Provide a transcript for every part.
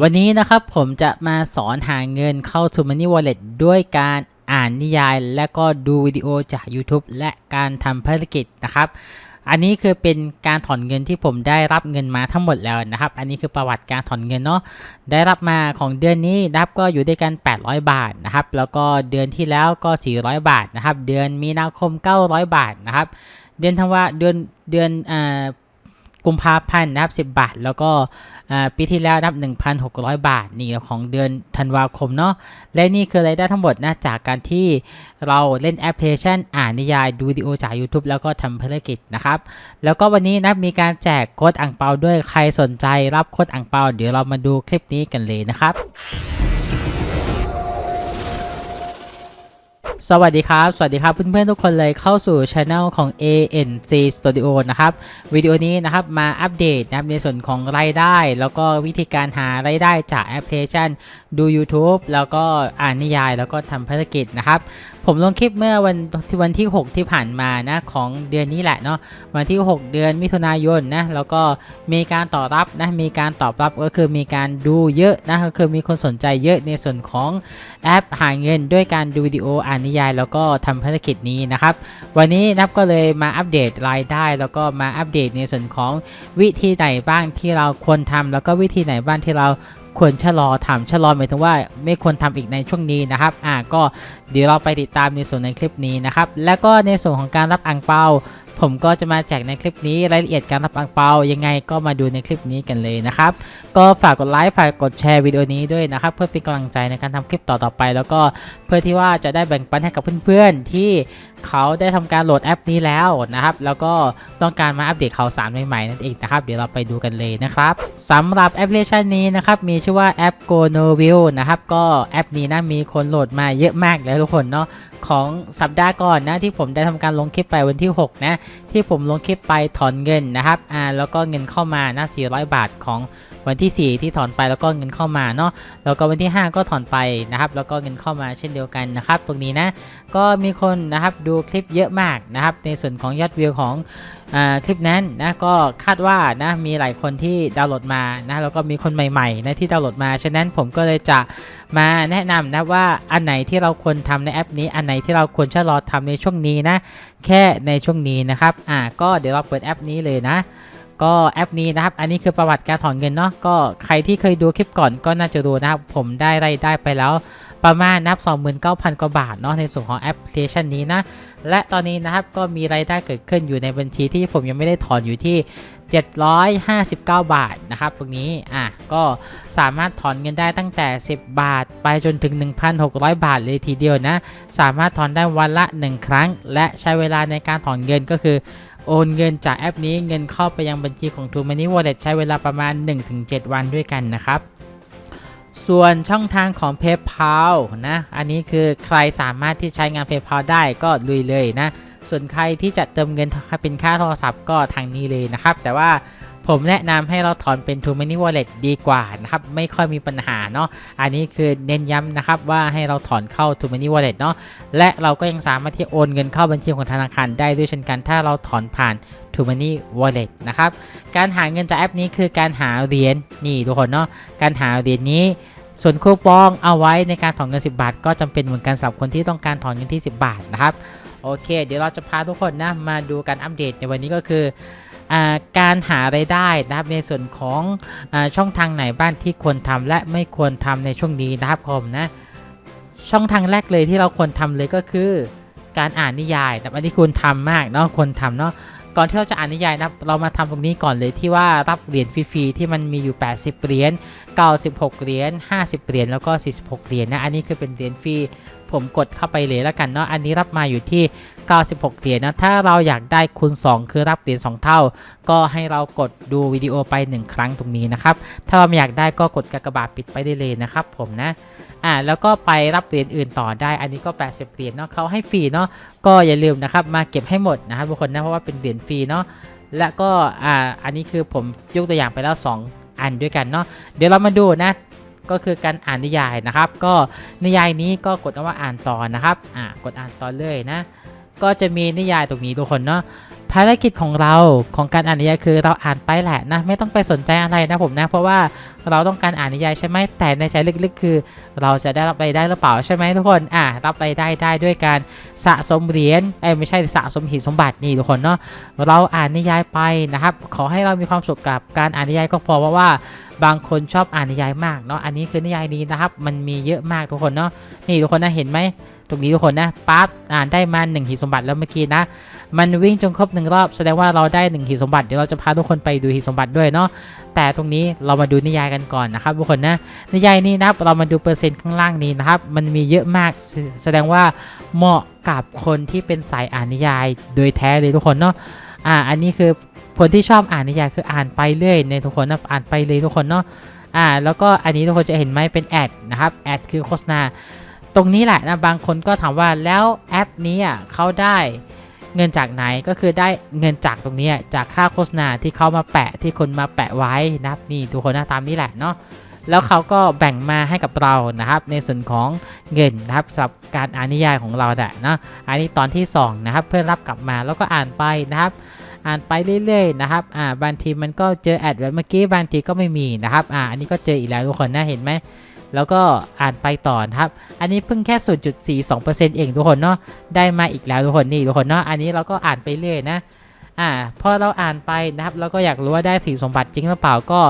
วันนี้นะครับผมจะมาสอนหาเงินเข้า t o Money Wallet ด้วยการอ่านนิยาย และก็ดูวิดีโอจาก YouTube และการทำภารกิจนะครับ อันนี้คือเป็นการถอนเงินที่ผมได้รับเงินมาทั้งหมดแล้วนะครับ อันนี้คือประวัติการถอนเงินเนาะได้รับมาของเดือนนี้นะครับก็อยู่ด้วยกัน 800 บาทนะครับ แล้วก็เดือนที่แล้วก็ 400 บาทนะครับ เดือนมีนาคม 900 บาทนะครับ เดือนธันวาเดือนเดือนอ่า กุมภาพันธ์นะครับ10 บาท แล้วก็ปีที่แล้วนับ 1,600 บาทนี่ของเดือนธันวาคมเนาะและนี่คือรายได้ทั้งหมดนะจากการที่เราเล่นแอปพลิเคชัน อ่านนิยายดูวิดีโอจาก YouTube แล้วก็ทำภารกิจนะครับ แล้วก็วันนี้นะมีการแจกโค้ดอ่างเปาด้วยใครสนใจรับโค้ดอ่างเปาเดี๋ยวเรามาดูคลิปนี้กันเลยนะครับ สวัสดีครับ สวัสดีครับเพื่อนๆทุกคนเลยเข้าสู่ช anel ของ ANC Studio นะครับ วิดีโอนี้นะครับมาอัปเดตนะครับในส่วนของรายได้ แล้วก็วิธีการหารายได้จากแอปพลิเคชัน ดู YouTube แล้วก็อ่านนิยาย แล้วก็ทำภารกิจนะครับ ผมลงคลิปเมื่อวันที่วันที่ 6 ที่ผ่านมานะของเดือนนี้แหละเนาะวันที่ 6 เดือนมิถุนายนนะแล้วก็มีการตอบรับนะมีการตอบรับก็คือมีการดูเยอะนะก็คือมีคนสนใจเยอะในส่วนของแอปหาเงินด้วยการดูวิดีโออ่านนิยาย แล้วก็ทำภารกิจนี้นะครับวันนี้นับก็เลยมาอัปเดตรายได้ แล้วก็มาอัปเดตในส่วนของวิธีไหนบ้างที่เราควรทำแล้วก็วิธีไหนบ้างที่เรา ควรชะลอทำชะลอหมายถึงว่าไม่ควรทำอีกในช่วงนี้นะครับอ่าก็เดี๋ยวเราไปติดตามในส่วนในคลิปนี้นะครับแล้วก็ในส่วนของการรับอังเปาผมก็จะมาแจกในคลิปนี้รายละเอียดการรับอังเปายังไงก็มาดูในคลิปนี้กันเลยนะครับ ก็ฝากกดไลค์ฝากกดแชร์วิดีโอนี้ด้วยนะครับ เพื่อเป็นกำลังใจในการทำคลิปต่อๆไป แล้วก็เพื่อที่ว่าจะได้แบ่งปันให้กับเพื่อนๆที่ เขาได้ทำการโหลดแอปนี้แล้วนะครับ แล้วก็ต้องการมาอัปเดตข่าวสารใหม่ๆนั่นเองนะครับ เดี๋ยวเราไปดูกันเลยนะครับสำหรับแอปพลิเคชันนี้นะครับ มีชื่อว่าแอป Go No View นะครับ ก็แอปนี้นะมีคนโหลดมาเยอะมากแล้วทุกคนเนาะของสัปดาห์ก่อนนะที่ผมได้ทำการลงคลิปไปวันที่ 6 นะ ที่ผมลงคลิปไปถอนเงินนะครับอ่าแล้วก็เงินเข้ามานะ400 บาทของวันที่ 4 ที่ถอนไปแล้วก็เงินเข้ามาเนาะแล้วก็วันที่ 5 ก็ถอนไปนะครับ แล้วก็เงินเข้ามาเช่นเดียวกันนะครับ ตรงนี้นะก็มีคนนะครับดูคลิปเยอะมากนะครับ ในส่วนของยอดวิวของอคลิปนั้นนะก็คาดว่านะมีหลายคนที่ดาวน์โหลดมานะแล้วก็มีคนใหม่ๆนะที่ดาวน์โหลดมา ฉะนั้นผมก็เลยจะมาแนะนำนะว่าอันไหนที่เราควรทำในแอปนี้ อันไหนที่เราควรชะลอทำในช่วงนี้นะแค่ในช่วงนี้นะครับอ่าก็เดี๋ยวเราเปิดแอปนี้เลยนะก็แอปนี้นะครับ อันนี้คือประวัติการถอนเงินเนาะ ก็ใครที่เคยดูคลิปก่อนก็น่าจะรู้นะครับ ผมได้รายได้ไปแล้ว ประมาณนับ 29,000 กว่าบาทเนาะในส่วนของแอปพลิเคชันนี้นะ และตอนนี้นะครับก็มีรายได้เกิดขึ้นอยู่ในบัญชีที่ผมยังไม่ได้ถอนอยู่ที่ 759 บาทนะครับตรงนี้อะก็สามารถถอนเงินได้ตั้งแต่ 10 บาท ไปจนถึง 1,600 บาทเลยทีเดียวนะ สามารถถอนได้วันละ 1 ครั้ง และใช้เวลาในการถอนเงินก็คือโอนเงินจากแอปนี้เงินเข้าไปยังบัญชีของ True Money Wallet ใช้เวลาประมาณ 1-7 วันด้วยกันนะครับ ส่วนช่องทางของ PayPal นะ อันนี้คือใครสามารถที่ใช้งาน PayPal ได้ก็ลุยเลยนะ ส่วนใครที่จะเติมเงินเป็นค่าโทรศัพท์ก็ทางนี้เลยนะครับ แต่ว่าผมแนะนำให้เราถอนเป็น True Money Wallet ดีกว่านะครับ ไม่ค่อยมีปัญหาเนาะ อันนี้คือเน้นย้ำนะครับว่าให้เราถอนเข้า True Money Wallet เนาะ และเราก็ยังสามารถที่โอนเงินเข้าบัญชีของธนาคารได้ด้วยเช่นกัน ถ้าเราถอนผ่าน True Money Wallet นะครับ การหาเงินจากแอปนี้คือการหาเหรียญนี่ทุกคนเนาะ การหาเหรียญนี้ ส่วนคูปองเอาไว้ในการถอนเงิน 10 บาท ก็จำเป็นเหมือนกันสำหรับคนที่ต้องการถอนเงินที่ 10 บาทนะครับ โอเค เดี๋ยวเราจะพาทุกคนนะมาดูการอัปเดตในวันนี้ก็คือการหารายได้นะครับในส่วนของอช่องทางไหนบ้างที่ควรทำและไม่ควรทำในช่วงนี้นะครับผมนะช่องทางแรกเลยที่เราควรทำเลยก็คือ การอ่านนิยายนะครับอันนี้ควรทำมากเนาะควรทำเนาะ ก่อนที่เราจะอ่านนิยายนะครับเรามาทำตรงนี้ก่อนเลยที่ว่ารับเหรียญฟรีๆที่มันมีอยู่ 80 เหรียญ 96 เหรียญ 50 เหรียญแล้วก็ 46 เหรียญนะอันนี้คือเป็นเหรียญฟรี ผมกดเข้าไปเลยแล้วกันเนาะอันนี้รับมาอยู่ที่ 96เหรียญนะถ้าเราอยากได้คูณ2 คือรับเหรียญ2เท่า ก็ให้เรากดดูวิดีโอไป 1 ครั้งตรงนี้นะครับถ้าเราไม่อยากได้ก็กดกากบาทปิดไปได้เลยนะครับผมนะอ่าแล้วก็ไปรับเหรียญอื่นต่อได้ อันนี้ก็ 80เหรียญเนาะเขาให้ฟรีเนาะก็อย่าลืมนะครับมาเก็บให้หมดนะครับทุกคนนะเพราะว่าเป็นเหรียญฟรีเนาะและก็อ่าอันนี้คือผมยกตัวอย่างไปแล้ว 2 อันด้วยกันเนาะเดี๋ยวเรามาดูนะ ก็คือการอ่านนิยายนะครับ ก็นิยายนี้ก็กดว่าอ่านต่อนะครับอ่ากดอ่านต่อเลยนะ ก็จะมีนิยายตรงนี้ทุกคนเนาะ ภารกิจของเราของการอ่านนิยายคือเราอ่านไปแหละนะไม่ต้องไปสนใจอะไรนะผมนะเพราะว่าเราต้องการอ่านนิยายใช่ไหมแต่ในใจลึกๆ คือ เราจะได้รับรายได้หรือเปล่าใช่ไหมทุกคนอ่ารับรายได้ได้ด้วยการสะสมเหรียญเอ้ไม่ใช่สะสมหินสมบัตินี่ทุกคนเนาะเราอ่านนิยายไปนะครับ ขอให้เรามีความสุขกับการอ่านนิยายก็พอเพราะว่าบางคนชอบอ่านนิยายมากเนาะอันนี้คือนิยายนี้นะครับ มันมีเยอะมากทุกคนเนาะนี่ทุกคนนะเห็นไหมตรงนี้ทุกคนนะปั๊บอ่านได้มาหนึ่งหินสมบัติแล้วเมื่อกี้นะ มันวิ่งจนครบหนึ่งรอบแสดงว่าเราได้หนึ่งหินสมบัติเดี๋ยวเราจะพาทุกคนไปดูหินสมบัติด้วยเนาะแต่ตรงนี้เรามาดูนิยายกันก่อนนะครับทุกคนนะนิยายนี้นะครับเรามาดูเปอร์เซ็นต์ข้างล่างนี้นะครับมันมีเยอะมากแสแสดงว่าเหมาะกับคนที่เป็นสายอ่านนิยายโดยแท้เลยทุกคนเนาะอ่าอันนี้คือคนที่ชอบอ่านนิยายคืออ่านไปเรื่อยในทุกคนนะอ่านไปเลยทุกคนเนาะอ่าแล้วก็อันนี้ทุกคนจะเห็นไหมเป็นแอดนะครับแอดคือโฆษณา ตรงนี้แหละนะบางคนก็ถามว่าแล้วแอปนี้อะเขาได้เงินจากไหนก็คือได้เงินจากตรงนี้จากค่าโฆษณาที่เขามาแปะที่คนมาแปะไว้นะครับนี่ทุกคนนะตามนี้แหละเนาะแล้วเขาก็แบ่งมาให้กับเรานะครับ ในส่วนของเงินนะครับสำหรับการอ่านนิยายของเราแหละนะอันนี้ตอนที่สองนะครับเพื่อนรับกลับมาแล้วก็อ่านไปนะครับ อ่านไปเรื่อยๆนะครับอ่าบางทีมันก็เจอแอดแบบเมื่อกี้บางทีก็ไม่มีนะครับอ่าอันนี้ก็เจออีกแล้วทุกคนนะเห็นไหม แล้วก็อ่านไปต่อนะครับ อันนี้เพิ่งแค่ 0.42%เองทุกคนเนาะ ได้มาอีกแล้วทุกคนนี่ทุกคนเนาะ อันนี้เราก็อ่านไปเรื่อยนะ อ่า พอเราอ่านไปนะครับเราก็อยากรู้ว่าได้สีสมบัติจริงหรือเปล่าก็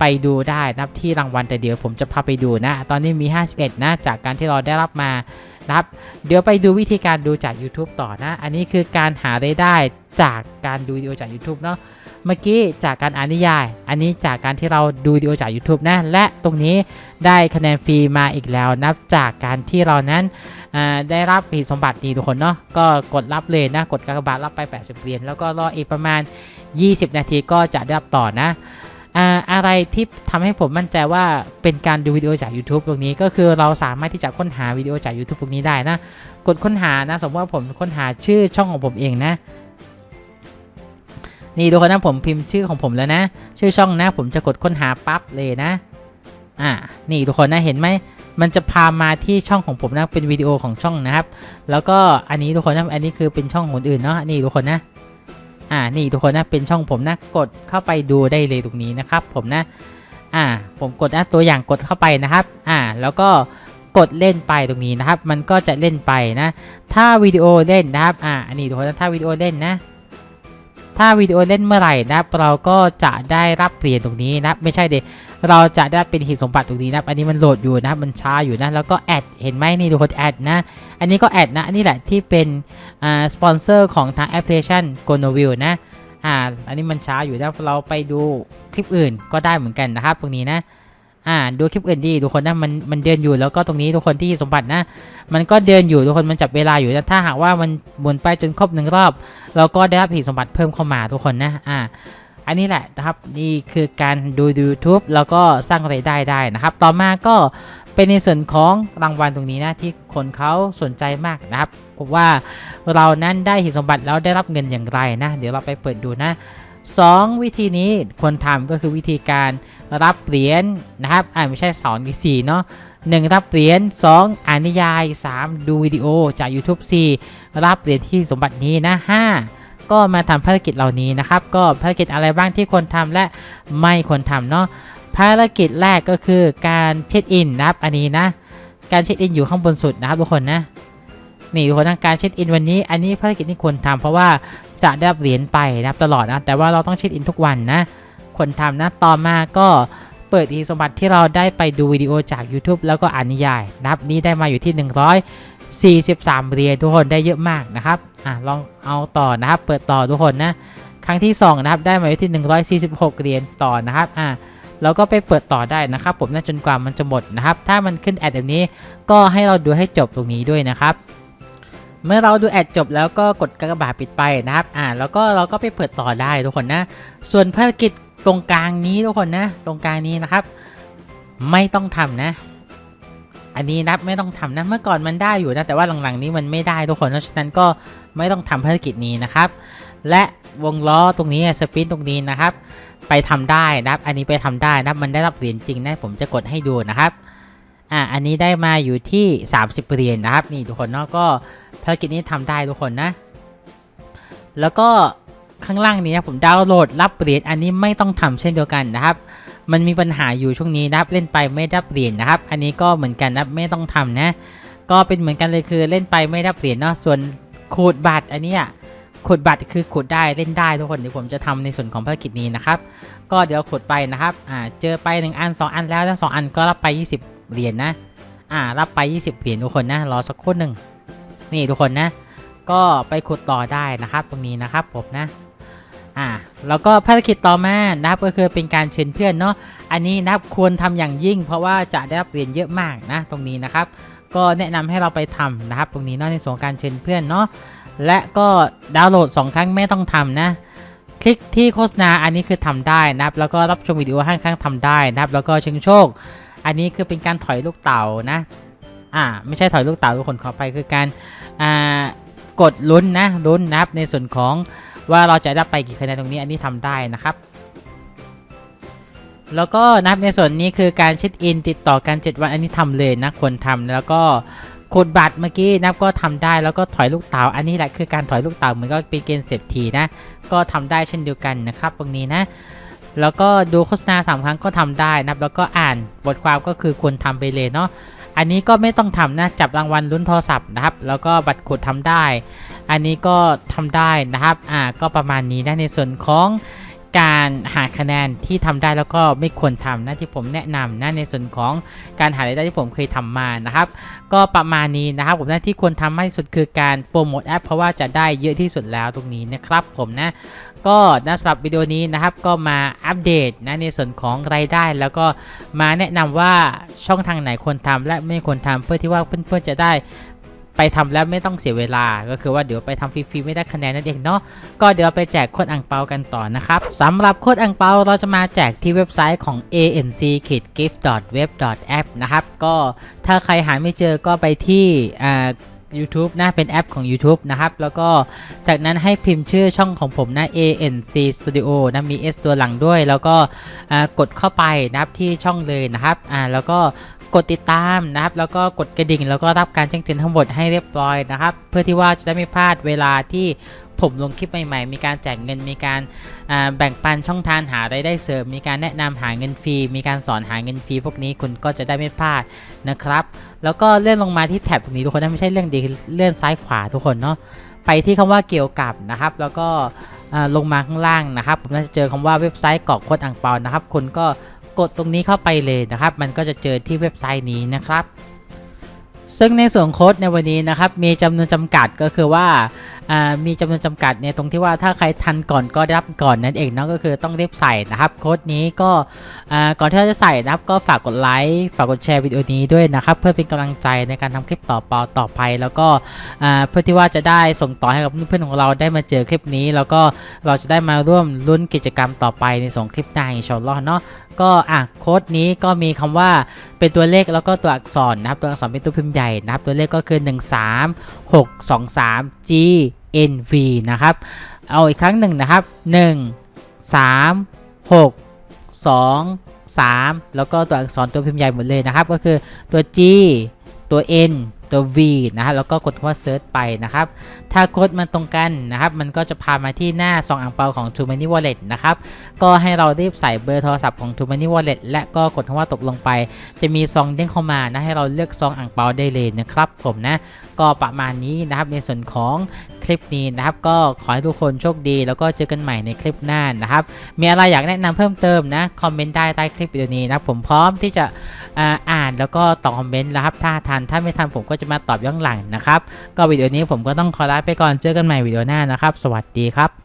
ไปดูได้นะครับที่รางวัลแต่เดี๋ยวผมจะพาไปดูนะ ตอนนี้มี 51 นะ จากการที่เราได้รับมานะครับ เดี๋ยวไปดูวิธีการดูจาก YouTube ต่อนะ อันนี้คือการหารายได้จากการดูวิดีโอจาก YouTube เนาะ เมื่อกี้จากการอ่านนิยาย อันนี้จากการที่เราดูวิดีโอจาก YouTube นะ และตรงนี้ได้คะแนนฟรีมาอีกแล้ว นับจากการที่เรานั้นได้รับหีสมบัติดีทุกคนเนาะ ก็กดรับเลยนะ กดกากบาทรับไป 80เหรียญ แล้วก็รออีกประมาณ 20 นาทีก็จะได้รับต่อนะอะไรที่ทำให้ผมมั่นใจว่าเป็นการดูวิดีโอจาก YouTube ตรงนี้ก็คือเราสามารถที่จะค้นหาวิดีโอจาก YouTube ตรงนี้ได้นะ กดค้นหานะ สมมติว่าผมค้นหาชื่อช่องของผมเองนะ นี่ทุกคนนะผมพิมพ์ชื่อของผมแล้วนะ ชื่อช่องนะผมจะกดค้นหาปั๊บเลยนะ อ่า นี่ทุกคนนะเห็นไหมมันจะพามาที่ช่องของผมนะเป็นวิดีโอของช่องนะครับ แล้วก็อันนี้ทุกคนนะอันนี้คือเป็นช่องคนอื่นเนาะนี่ทุกคนนะอ่านี่ทุกคนนะเป็นช่องผมนะกดเข้าไปดูได้เลยตรงนี้นะครับ ผมนะอ่าผมกดนะตัวอย่างกดเข้าไปนะครับอ่าแล้วก็กดเล่นไปตรงนี้นะครับ มันก็จะเล่นไปนะ ถ้าวิดีโอเล่นนะครับอ่าอันนี้ทุกคนนะถ้าวิดีโอเล่นนะ ถ้าวิดีโอเล่นเมื่อไหร่นะเราก็จะได้รับเหรียญตรงนี้นะไม่ใช่เดเราจะได้เป็นหีบสมบัติตรงนี้นะอันนี้มันโหลดอยู่นะมันช้าอยู่นะแล้วก็แอดเห็นไหมนี่ดูคนแอดนะอันนี้ก็แอดนะอันนี้แหละที่เป็นอ่าสปอนเซอร์ของทางแอปพลิเคชันโกโนวิวนะอ่าอันนี้มันช้าอยู่นะเราไปดูคลิปอื่นก็ได้เหมือนกันนะครับตรงนี้นะ อ่าดูคลิปอื่นดีทุกคนนะมันมันเดินอยู่แล้วก็ตรงนี้ทุกคนที่สมบัตินะ มันก็เดินอยู่ทุกคนมันจับเวลาอยู่นะถ้าหากว่ามันหมุนไปจนครบหนึ่งรอบ เราก็ได้รับหีบสมบัติเพิ่มเข้ามาทุกคนนะอ่าอันนี้แหละนะครับนี่คือการดู YouTube แล้วก็สร้างรายได้ได้นะครับ ต่อมาก็เป็นในส่วนของรางวัลตรงนี้นะที่คนเขาสนใจมากนะครับว่าเรานั้นได้หีบสมบัติแล้วได้รับเงินอย่างไรนะ เดี๋ยวเราไปเปิดดูนะ 2 วิธีนี้ควรทำก็คือวิธีการรับเหรียญนะครับอ่าไม่ใช่สองมีสี่เนาะหนึ่งรับเหรียญ2อ่านนิยาย 3 ดูวิดีโอจาก YouTube 4 รับเหรียญที่สมบัตินี้นะ5ก็มาทำภารกิจเหล่านี้นะครับ ก็ภารกิจอะไรบ้างที่ควรทำและไม่ควรทำเนาะภารกิจแรกก็คือการเช็คอินนะครับอันนี้นะ การเช็คอินอยู่ข้างบนสุดนะครับทุกคนนะนี่ทุกคนทางการเช็คอินวันนี้ อันนี้ภารกิจที่ควรทำเพราะว่า จะได้รับเหรียญไปนะครับตลอดนะแต่ว่าเราต้องเช็คอินทุกวันนะควรทำนะต่อมาก็เปิดอีสมบัติที่เราได้ไปดูวิดีโอจาก YouTube แล้วก็อ่านนิยายนะครับนี่ได้มาอยู่ที่ 143เหรียญทุกคนได้เยอะมากนะครับอะลองเอาต่อนะครับ เปิดต่อทุกคนนะครั้งที่2นะครับได้มาอยู่ที่ 146เหรียญต่อนะครับอะเราก็ไปเปิดต่อได้นะครับผมนะจนกว่ามันจะหมดนะครับ ถ้ามันขึ้นแอดแบบนี้ ก็ให้เราดูให้จบตรงนี้ด้วยนะครับ เมื่อเราดูแอดจบแล้วก็กดกากบาทปิดไปนะครับ อ่า แล้วก็เราก็ไปเปิดต่อได้ทุกคนนะ ส่วนภารกิจตรงกลางนี้ทุกคนนะ ตรงกลางนี้นะครับ ไม่ต้องทำนะ อันนี้นับไม่ต้องทำนะ เมื่อก่อนมันได้อยู่นะ แต่ว่าหลังๆนี้มันไม่ได้ทุกคน เพราะฉะนั้นก็ไม่ต้องทำภารกิจนี้นะครับ และวงล้อตรงนี้สปินตรงนี้นะครับ ไปทำได้นะครับ อันนี้ไปทำได้นะครับ มันได้รับเหรียญจริงนะ ผมจะกดให้ดูนะครับ อ่าอันนี้ได้มาอยู่ที่ 30เหรียญนะครับนี่ทุกคนเนาะก็ภารกิจนี้ทำได้ทุกคนนะ แล้วก็ข้างล่างนี้นะผมดาวน์โหลดรับเหรียญอันนี้ไม่ต้องทำเช่นเดียวกันนะครับ มันมีปัญหาอยู่ช่วงนี้นะครับเล่นไปไม่ได้เหรียญนะครับ อันนี้ก็เหมือนกันนะไม่ต้องทำนะ ก็เป็นเหมือนกันเลยคือเล่นไปไม่ได้เหรียญเนาะส่วนขูดบัตรอันนี้ขูดบัตรคือขูดได้เล่นได้ทุกคนเดี๋ยวผมจะทำในส่วนของภารกิจนี้นะครับ ก็เดี๋ยวขูดไปนะครับอ่าเจอไปหนึ่งอันสองอันแล้วทั้งสองอันก็รับไป 20 เหรียญนะ อ่า รับไป 20 เหรียญทุกคนนะ รอสักครู่หนึ่ง นี่ทุกคนนะ ก็ไปขุดต่อได้นะครับตรงนี้นะครับผมนะ อ่า แล้วก็ภารกิจต่อมานะครับก็คือเป็นการเชิญเพื่อนเนาะ อันนี้นะครับควรทำอย่างยิ่ง เพราะว่าจะได้รับเหรียญเยอะมากนะ ตรงนี้นะครับ ก็แนะนำให้เราไปทำนะครับ ตรงนี้เนาะในส่วนของการเชิญเพื่อนเนาะ และก็ดาวน์โหลด 2 ครั้งไม่ต้องทำนะคลิกที่โฆษณาอันนี้คือทำได้นะครับ แล้วก็รับชมวิดีโอห้างครั้งทำได้นะครับ แล้วก็เชิงโชค อันนี้คือเป็นการถอยลูกเต่านะ อ่า ไม่ใช่ถอยลูกเต่าทุกคนขอไปคือการ อ่า กดลุ้นนะ ลุ้นนะครับ ในส่วนของว่าเราจะได้ไปกี่คะแนนตรงนี้ อันนี้ทำได้นะครับ แล้วก็นับในส่วนนี้คือการเช็คอินติดต่อกัน 7 วัน อันนี้ทำเลยนะ ควรทำแล้วก็กดบัตรเมื่อกี้นับก็ทำได้แล้วก็ถอยลูกเต๋าอันนี้แหละคือการถอยลูกเต๋าเหมือนก็เป็นเกณฑ์เศรษฐีนะ ก็ทำได้เช่นเดียวกันนะครับตรงนี้นะ แล้วก็ดูโฆษณาสามครั้งก็ทำได้นะครับแล้วก็อ่านบทความก็คือควรทำไปเลยเนาะอันนี้ก็ไม่ต้องทำนะจับรางวัลลุ้นโทรศัพท์นะครับ แล้วก็บัตรกดทำได้ อันนี้ก็ทำได้นะครับอ่าก็ประมาณนี้นะในส่วนของ การหาคะแนนที่ทำได้แล้วก็ไม่ควรทำนะที่ผมแนะนำนะในส่วนของการหารายได้ที่ผมเคยทำมานะครับ ก็ประมาณนี้นะครับ ผมหน้าที่ควรทำมากที่สุดคือการโปรโมทแอปเพราะว่าจะได้เยอะที่สุดแล้วตรงนี้นะครับผมนะก็นะสำหรับวิดีโอนี้นะครับก็มาอัปเดตนะในส่วนของรายได้ แล้วก็มาแนะนำว่าช่องทางไหนควรทำและไม่ควรทำเพื่อที่ว่าเพื่อนๆจะได้ ไปทำแล้วไม่ต้องเสียเวลา ก็คือว่าเดี๋ยวไปทำฟรีๆไม่ได้คะแนนนั่นเองเนาะก็เดี๋ยวไปแจกโค้ดอังเปากันต่อนะครับสำหรับโค้ดอังเปาเราจะมาแจกที่เว็บไซต์ของ anc gift web app นะครับก็ถ้าใครหาไม่เจอก็ไปที่อ่า YouTube นะเป็นแอปของ YouTube นะครับ แล้วก็จากนั้นให้พิมพ์ชื่อช่องของผมนะ ANC Studio นะมี S ตัวหลังด้วย แล้วก็อ่ากดเข้าไปนะครับที่ช่องเลยนะครับอ่าแล้วก็ กดติดตามนะครับ แล้วก็กดกระดิ่ง แล้วก็รับการแจ้งเตือนทั้งหมดให้เรียบร้อยนะครับ เพื่อที่ว่าจะได้ไม่พลาดเวลาที่ผมลงคลิปใหม่ๆ มีการแจกเงิน มีการแบ่งปันช่องทางหารายได้เสริม มีการแนะนำหาเงินฟรี มีการสอนหาเงินฟรีพวกนี้คุณก็จะได้ไม่พลาดนะครับ แล้วก็เลื่อนลงมาที่แท็บตรงนี้ทุกคนนะไม่ใช่เรื่องดีเลื่อนซ้ายขวาทุกคนเนาะ ไปที่คำว่าเกี่ยวกับนะครับ แล้วก็ลงมาข้างล่างนะครับ ผมน่าจะเจอคำว่าเว็บไซต์กรอกโค้ดอ่างเปานะครับ คุณก็ กดตรงนี้เข้าไปเลยนะครับ มันก็จะเจอที่เว็บไซต์นี้นะครับ ซึ่งในส่วนโค้ดในวันนี้นะครับ มีจำนวนจำกัดก็คือว่ามีจำนวนจำกัดเนี่ยตรงที่ว่าถ้าใครทันก่อนก็ได้รับก่อนนั่นเองเนาะก็คือต้องรีบใส่นะครับโค้ดนี้ก็ก่อนที่เราจะใส่นะครับ ก็ฝากกดไลค์ฝากกดแชร์วิดีโอนี้ด้วยนะครับ เพื่อเป็นกำลังใจในการทำคลิปต่อปอต่อไป แล้วก็เพื่อที่ว่าจะได้ส่งต่อให้กับเพื่อนๆของเราได้มาเจอคลิปนี้ แล้วก็เราจะได้มาร่วมลุ้นกิจกรรมต่อไปในส่งคลิปหน้าอินชาอัลลอฮ์เนาะก็อะโค้ดนี้ก็มีคำว่าเป็นตัวเลขแล้วก็ตัวอักษรนะครับตัวอักษรเป็นตัวพิมพ์ใหญ่นะครับ ตัวเลขก็คือ 1 3 6 2 3 G N V นะครับ เอาอีกครั้งหนึ่งนะครับ 1 3 6 2 3 แล้วก็ตัวอักษรตัวพิมพ์ใหญ่หมดเลยนะครับ ก็คือตัว G ตัว N ตัว V นะครับแล้วก็กดคำว่า Search ไปนะครับ ถ้าโค้ดมันตรงกันนะครับ มันก็จะพามาที่หน้าซองอ่างเปาของ t o Money Wallet นะครับ ก็ให้เรารีบใส่เบอร์โทรศัพท์ของ t o Money Wallet และก็กดคำว่าตกลงไป จะมีซองเด้งเข้ามานะ ให้เราเลือกซองอ่างเปาได้เลยนะครับผมนะ ก็ประมาณนี้นะครับในส่วนของคลิปนี้นะครับ ก็ขอให้ทุกคนโชคดี แล้วก็เจอกันใหม่ในคลิปหน้านะครับ มีอะไรอยากแนะนำเพิ่มเติมนะ คอมเมนต์ได้ใต้คลิปวิดีโอนี้นะ ผมพร้อมที่จะอ่าอ่านแล้วก็ตอบคอมเมนต์นะครับ ถ้าทัน ถ้าไม่ทันผมก็จะมาตอบย้อนหลังนะครับ ก็วิดีโอนี้ผมก็ต้องขอลาไปก่อนเจอกันใหม่วิดีโอหน้านะครับ สวัสดีครับ